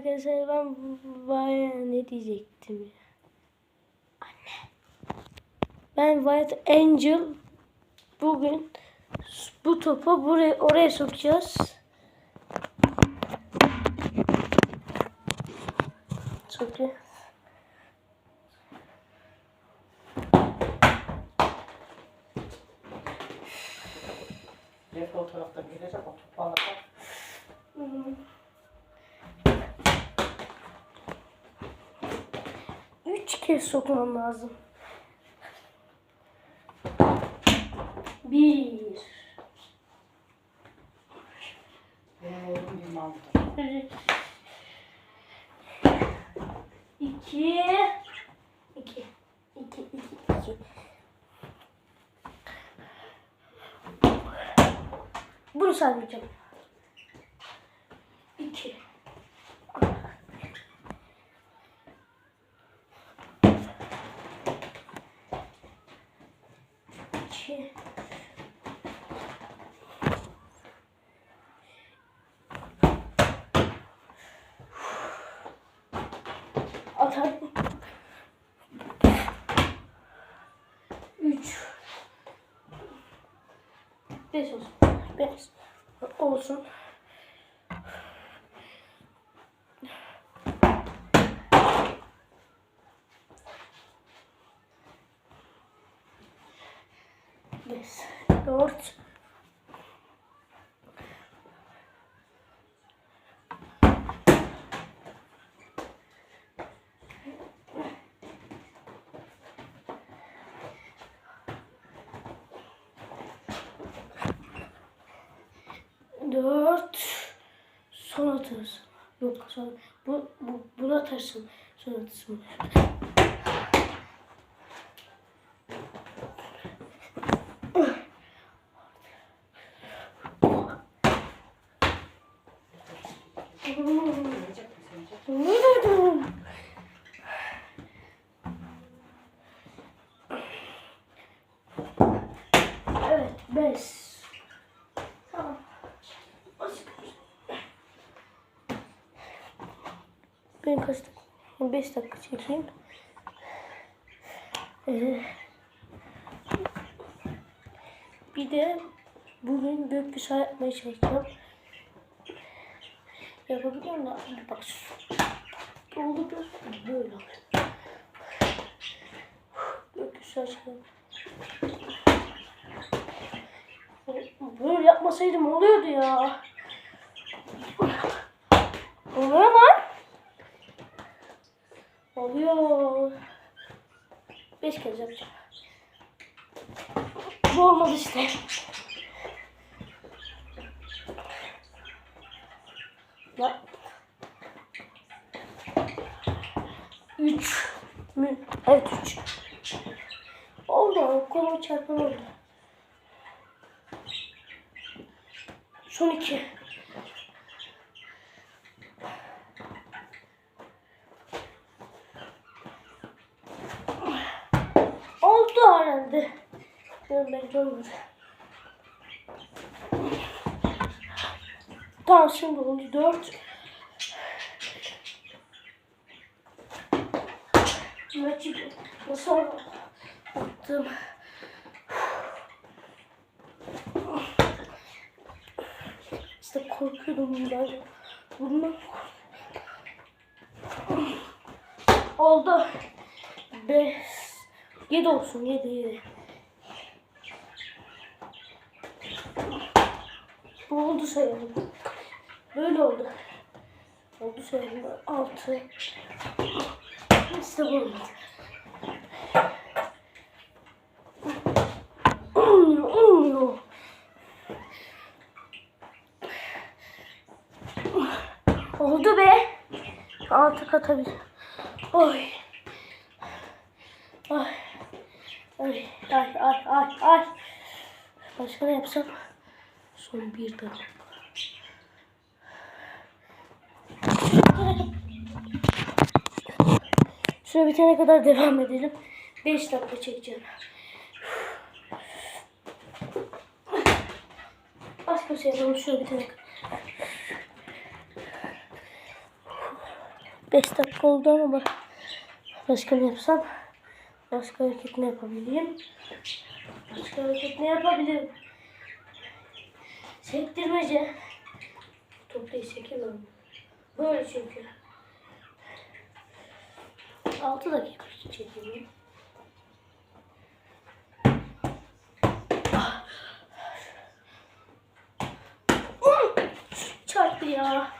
Arkadaşlar ben vay ne diyecektim ya. Anne. Ben White Angel bugün bu topu buraya oraya sokacağız. Sokuyor. Refi o taraftan gelecek o Üç kez sokmam lazım. Bir. İki. İki. İki, iki, iki. Bunu saymayacağım. İki. İki. Atar. Üç. Beş olsun. Beş. Olsun. Beş. Dört. Dört. Son atırsın. Yok son. Bu, bu, bunu atarsın. Son atırsın. Gelecek mi sence? Ne dedim? Evet, beş. Tamam. Ben kaç dakika? Beş dakika çekeyim. Ee, bir de bugün büyük bir şey yapmaya çalışacağım. Yapabiliyorum da bak oldu bir böyle oldu. Gökyüzü açalım. Böyle yapmasaydım oluyordu ya. Oluyor. Beş kez yapacağım. Bu olmadı işte. Ya. Üç mü? Evet üç. Oldu. Kolu çarpan oldu. Son iki. Oldu herhalde. Belki olmadı. Tamam şimdi oldu. Dört. Maçı nasıl attım? İşte korkuyordum bundan. Bundan Oldu. Beş. Yedi olsun. Yedi yedi. Bu oldu sayalım. Böyle oldu. Oldu sayalım. Altı. İşte bu oldu. Olmuyor, olmuyor. Oldu be. Altı katabilir. Oy. Ay. Ay, ay, ay, ay. Başka ne yapsam? Son bir dakika. Şöyle bitene kadar devam edelim. 5 dakika çekeceğim. Başka şey yapalım. Şöyle bitene kadar. 5 dakika oldu ama. Başka ne yapsam? Başka hareket ne yapabilirim? Başka hareket ne yapabilirim? Sektirmece. Toplayı sekemem. Böyle çünkü. 6 dakika çekeyim. Ah. Çarptı ya.